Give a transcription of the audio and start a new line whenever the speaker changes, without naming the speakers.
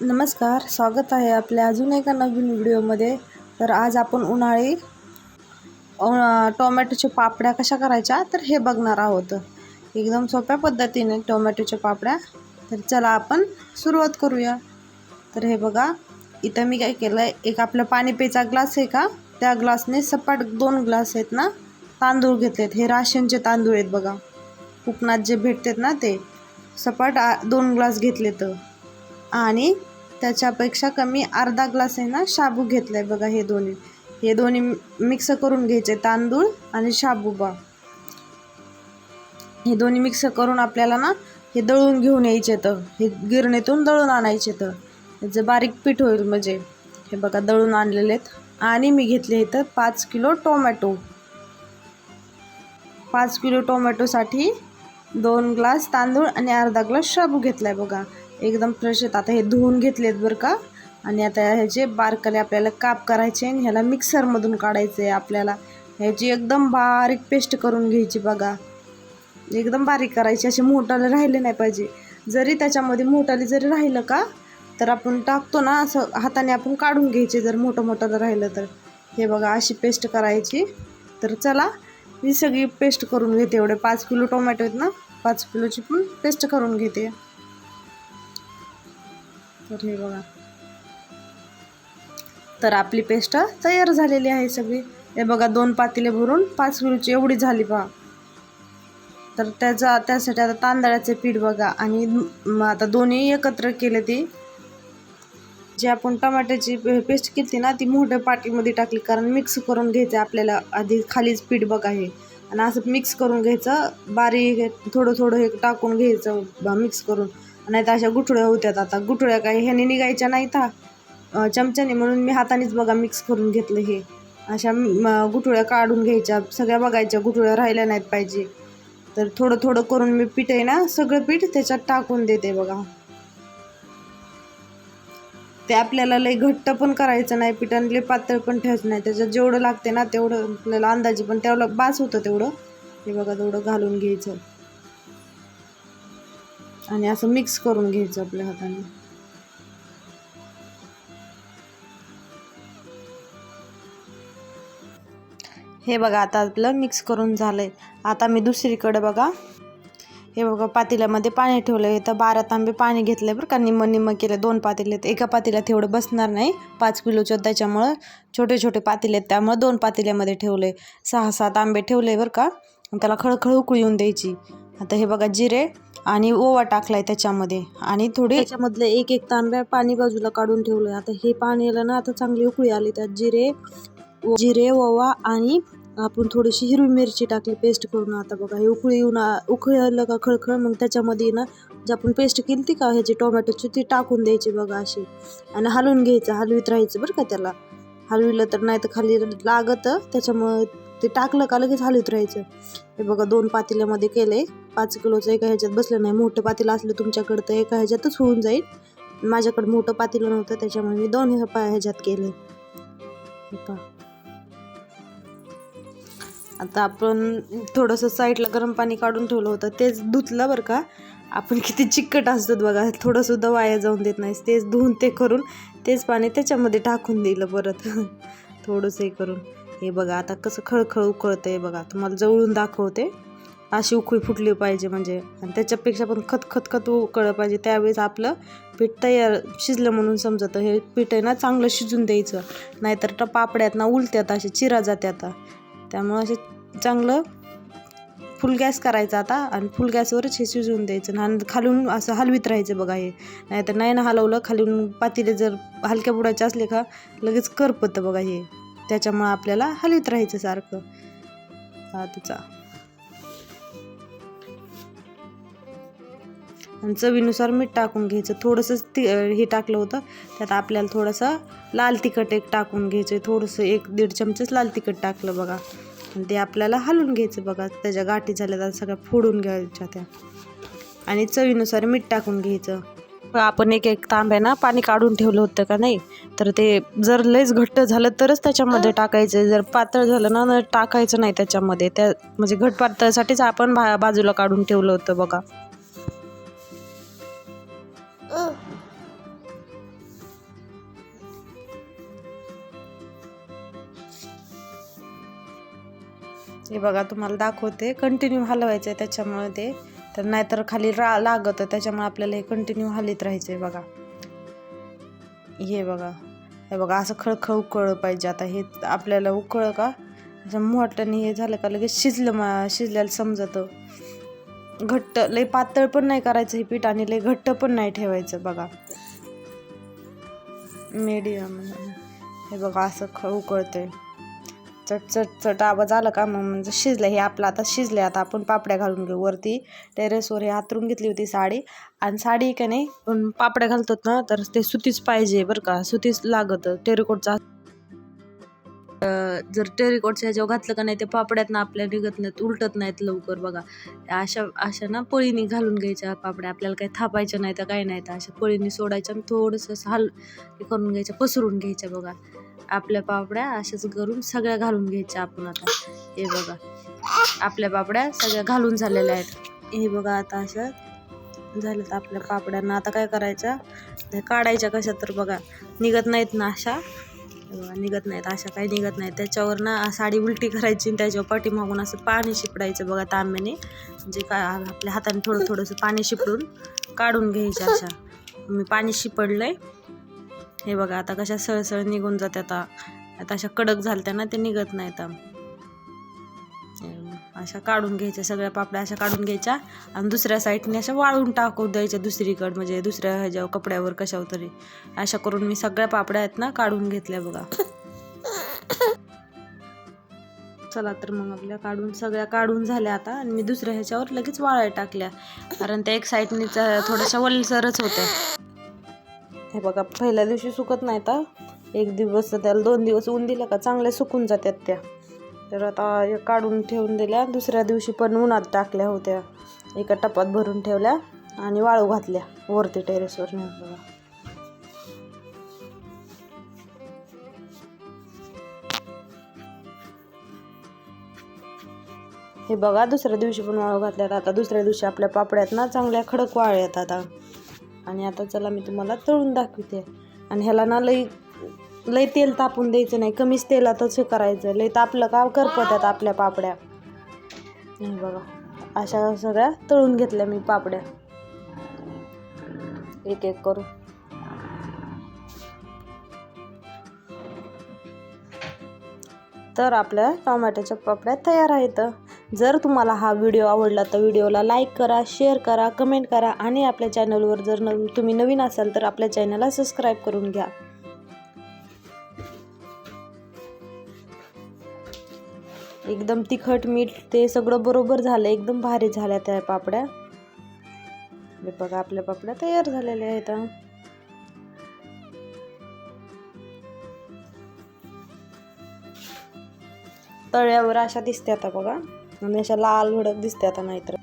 नमस्कार स्वागत आहे आपल्या अजून एका नवीन व्हिडिओमध्ये. तर आज आपण उन्हाळी टोमॅटोच्या पापड्या कशा करायच्या तर हे बघणार आहोत. एकदम सोप्या पद्धतीने टोमॅटोच्या पापड्या. तर चला आपण सुरुवात करूया. तर हे बघा इथं मी काय केलं आहे एक आपला पाणी प्यायचा ग्लास आहे का? त्या ग्लासने सपाट दोन ग्लास आहेत ना तांदूळ घेतलेत. हे राशनचे तांदूळ आहेत बघा. कोकणात जे भेटतात ना ते सपाट दोन ग्लास घेतले तर आणि त्याच्यापेक्षा कमी अर्धा ग्लास आहे ना शाबू घेतला आहे बघा हे दोन्ही. हे दोन्ही मिक्स करून घ्यायचे तांदूळ आणि शाबू बा. हे दोन्ही मिक्स करून आपल्याला ना हे दळून घेऊन यायचे तर हे गिरणीतून दळून आणायचे तर. त्याचं बारीक पीठ होईल म्हणजे. हे बघा दळून आणलेले आहेत. आणि मी घेतले इथं पाच किलो टोमॅटो. पाच किलो टोमॅटोसाठी दोन ग्लास तांदूळ आणि अर्धा ग्लास शाबू घेतला आहे बघा. एकदम फ्रेश आहेत. आता हे धुवून घेतलेत बरं का. आणि आता ह्याचे बारकाले आपल्याला काप करायचे आणि ह्याला मिक्सरमधून काढायचे आहे आपल्याला. ह्याची एकदम बारीक पेस्ट करून घ्यायची बघा. एकदम बारीक करायची. असे मोठाले राहिले नाही पाहिजे. जरी त्याच्यामध्ये मोठाले जरी राहिलं का तर आपण टाकतो ना असं हाताने आपण काढून घ्यायचे जर मोठं मोठं राहिलं तर. हे बघा अशी पेस्ट करायची. तर चला मी सगळी पेस्ट करून घेते एवढे. पाच किलो टोमॅटो आहेत ना पाच किलोची पण पेस्ट करून घेते. तर हे बघा. तर आपली पेस्ट तयार झालेली आहे सगळी. हे बघा दोन पातीले भरून पाच किलोची एवढी झाली पहा. तर त्याचा त्यासाठी आता तांदळाचे पीठ बघा आणि आता दोन्ही एकत्र केले ती. जे आपण टमाट्याची पेस्ट केली ना ती मोठ्या पाटीमध्ये टाकली कारण मिक्स करून घ्यायचं आपल्याला. आधी खालीच पीठ बघा हे. आणि असं मिक्स करून घ्यायचं बारीक थोडं थोडं हे टाकून घ्यायचं मिक्स करून. नाही तर अशा गुठळ्या होत्यात आता. गुठळ्या काही ह्याने निघायच्या नाहीत हा. चमच्याने म्हणून मी हातानेच बघा मिक्स करून घेतलं हे. अशा गुठळ्या काढून घ्यायच्या. सगळ्या बघायच्या गुठळ्या राहिल्या नाहीत पाहिजे. तर थोडं थोडं करून मी पीठ आहे ना सगळं पीठ त्याच्यात टाकून देते बघा. ते आपल्याला लई घट्ट पण करायचं नाही पीठ आणि लई पातळ पण ठेवायचं नाही. त्याच्यात जेवढं लागते ना तेवढं आपल्याला अंदाजे पण तेवढं बास होतं तेवढं. हे बघा तेवढं घालून घ्यायचं. आणि असं मिक्स करून घ्यायचं आपल्या हाताने. हे बघा आता आपलं मिक्स करून झालं आहे आता मी दुसरीकडे बघा. हे बघा पातेल्यामध्ये पाणी ठेवलं आहे तर बारा तांबे पाणी घेतलं आहे बरं का. निम्म निम्म केलं दोन पातेले आहेत. एका पातेल्यात एवढं बसणार नाही. पाच किलोचं त्याच्यामुळं. छोटे छोटे पातेले आहेत त्यामुळं दोन पातेल्यामध्ये ठेवले सहा सात आंबे ठेवले बरं का. त्याला खळखळ उकळी येऊन द्यायची. आता हे बघा जिरे. आणि ओवा टाकलाय त्याच्यामध्ये. आणि थोडे त्याच्यामधले एक एक तांब्या पाणी बाजूला काढून ठेवलं आता हे पाण्याला ना आता चांगली उकळी आली. त्यात जिरे जिरे ओवा आणि आपण थोडीशी हिरवी मिरची टाकली पेस्ट करून. आता बघा हे उकळी येऊन उकळलं आलं का खळखळ मग त्याच्यामध्ये ना जे आपण पेस्ट केली ती का ह्याची टोमॅटोची ती टाकून द्यायची बघा अशी. आणि हलवून घ्यायचं हलवीत राहायचं बरं का त्याला. हलविलं तर नाही तर खाली लागतं. त्याच्यामुळं ते टाकलं का लगेच हलवत राहायचं. हे बघा दोन पातेल्यामध्ये केले पाच किलोचं एका ह्याच्यात बसलं नाही. मोठं पातेलं असलं तुमच्याकडं तर एका ह्याच्यातच होऊन जाईल. माझ्याकडं मोठं पातेलं नव्हतं त्याच्यामुळे मी दोन ह्या ह्याच्यात केले पहा. आता आपण थोडंसं साईडला गरम पाणी काढून ठेवलं होतं. तेच धुतलं बरं का. आपण किती चिकट असतो बघा थोडंसुद्धा वाया जाऊन देत नाही तेच धुवून ते करून तेच पाणी त्याच्यामध्ये टाकून दिलं परत. थोडंसं हे करून. हे बघा आता कसं खळखळ उकळतं आहे बघा. तुम्हाला जवळून दाखवते. अशी उकळी फुटली पाहिजे म्हणजे. आणि त्याच्यापेक्षा पण खत खत खत उकळलं पाहिजे. त्यावेळेस आपलं पीठ तयार शिजलं म्हणून समजतं. हे पीठ आहे ना चांगलं शिजून द्यायचं. नाहीतर पापड्यात ना उलट्यात असे चिरा जाते आता त्यामुळं असे चांगलं फुल गॅस करायचा आता आणि फुल गॅसवरच हे शिजवून द्यायचं आणि खालून असं हलवीत राहायचं बघा हे. नाहीतर नाही ना हलवलं खालून पातीले जर हलक्या बुडाचे असले का लगेच करपतं बघा हे. त्याच्यामुळं आपल्याला हलवीत राहायचं सारखं. हा तिचा आणि चवीनुसार मीठ टाकून घ्यायचं. थोडंसं ति हे टाकलं होतं. त्यात आपल्याला थोडंसं लाल तिखट एक टाकून घ्यायचं. थोडंसं एक दीड चमचेच लाल तिखट टाकलं बघा. आणि ते आपल्याला हलवून घ्यायचं बघा. त्याच्या गाठी झाल्या तर सगळ्या फोडून घ्यायच्या त्या. आणि चवीनुसार मीठ टाकून घ्यायचं. आपण एक एक तांब्यानं पाणी काढून ठेवलं होतं का नाही? तर ते जर लयच घट्ट झालं तरच त्याच्यामध्ये टाकायचं. जर पातळ झालं ना टाकायचं नाही त्याच्यामध्ये. त्या म्हणजे घट पातळसाठीच आपण बा बाजूला काढून ठेवलं होतं बघा. हे बघा तुम्हाला दाखवते. कंटिन्यू हलवायचं आहे त्याच्यामुळे ते. तर नाहीतर खाली रा लागतं. त्याच्यामुळे आपल्याला हे कंटिन्यू हलीत राहायचं आहे बघा. हे बघा. हे बघा असं खळखळ उकळलं पाहिजे. आता हे आपल्याला उकळ का? मोठ्याने हे झालं का लगेच शिजलं मा शिजल्याला समजतं. घट्ट लय पातळ पण नाही करायचं हे पीठ आणि लय घट्ट पण नाही ठेवायचं बघा. मीडियम हे बघा असं खळ उकळतंय. चट चट चट आवाज आला का मग? म्हणजे शिजलं हे आपलं. आता शिजलं आता आपण पापड्या घालून घेऊ. वरती टेरेसवर हे हातरून घेतली होती साडी. आणि साडी का नाही? पण पापड्या घालतात ना तर ते सुतीच पाहिजे बरं का. सुतीच लागत टेरिकोटचा. जर टेरिकोटच्या ह्याच्यावर घातलं का नाही ते पापड्यात ना आपल्या निघत नाहीत उलटत नाहीत लवकर बघा. अशा अशा ना पळीने घालून घ्यायच्या पापड्या. आपल्याला काही थापायच्या नाही तर काही नाही तर अशा पळीने सोडायच्या आणि थोडंसं हाल करून घ्यायच्या पसरून घ्यायच्या बघा. आपल्या पापड्या अशाच करून सगळ्या घालून घ्यायच्या आपण आता. हे बघा. आपल्या पापड्या सगळ्या घालून झालेल्या आहेत. हे बघा आता अशा झाल्यात आपल्या पापड्यांना आता काय करायच्या काढायच्या कशा तर बघा. निघत नाहीत ना अशा. बघा निघत नाहीत. अशा काही निघत नाहीत. त्याच्यावर ना साडी उलटी करायची आणि त्याच्यावर पाठीमागून असं पाणी शिपडायचं बघा तांब्याने म्हणजे काय आपल्या हाताने थोडं थोडंसं पाणी शिपडून काढून घ्यायच्या अशा. मी पाणी शिपडलंय. हे बघा आता कशा सळसळ निघून जाते आता. आता अशा कडक झाल्या ना ते निघत नाहीत. अशा काढून घ्यायच्या सगळ्या पापड्या अशा काढून घ्यायच्या आणि दुसऱ्या साईडने अशा वाळून टाकू द्यायच्या दुसरीकडं म्हणजे दुसऱ्या ह्याच्यावर कपड्यावर कशावर तरी. अशा करून मी सगळ्या पापड्या आहेत ना काढून घेतल्या बघा. चला तर मग आपल्या काढून सगळ्या काढून झाल्या आता आणि मी दुसऱ्या ह्याच्यावर लगेच वाळ्या टाकल्या. कारण त्या एक साईडने थोड्याशा वलसरच होत्या. हे बघा पहिल्या दिवशी सुकत नाही तर एक दिवस त्याला दोन दिवस ऊन दिलं का चांगल्या सुकून जातात त्या. तर आता हे काढून ठेवून दिल्या दुसऱ्या दिवशी पण उन्हात टाकल्या होत्या. एका टपात भरून ठेवल्या आणि वाळू घातल्या वरती टेरेसवर नेऊन बघा हे बघा दुसऱ्या दिवशी पण वाळू घातल्यात. आता दुसऱ्या दिवशी आपल्या पापड्यात ना चांगल्या खडक वाळ्यात आता आणि आता चला मी तुम्हाला तळून दाखवते. आणि ह्याला ना लई लई तेल तापून द्यायचं नाही. कमीच तेलातच हे करायचं. लई तापलं का करपत्यात आपल्या पापड्या. नाही बघा. अशा सगळ्या तळून घेतल्या मी पापड्या. एक एक करून. तर आपल्या टोमॅटोच्या पापड्या तयार आहेत. जर तुम्हाला हा व्हिडिओ आवडला तर व्हिडिओला लाईक करा शेअर करा कमेंट करा आणि आपल्या चॅनलवर जर न तुम्ही नवीन असाल तर आपल्या चॅनलला सबस्क्राईब करून घ्या. एकदम तिखट मीठ ते सगळं बरोबर झालं एकदम भारी झाल्या त्या पापड्या. हे बघा आपल्या पापड्या तयार झालेल्या आहेत तळ्यावर अशा दिसते आता बघा. आणि अशा लाल भडक दिसते आता नाहीतर.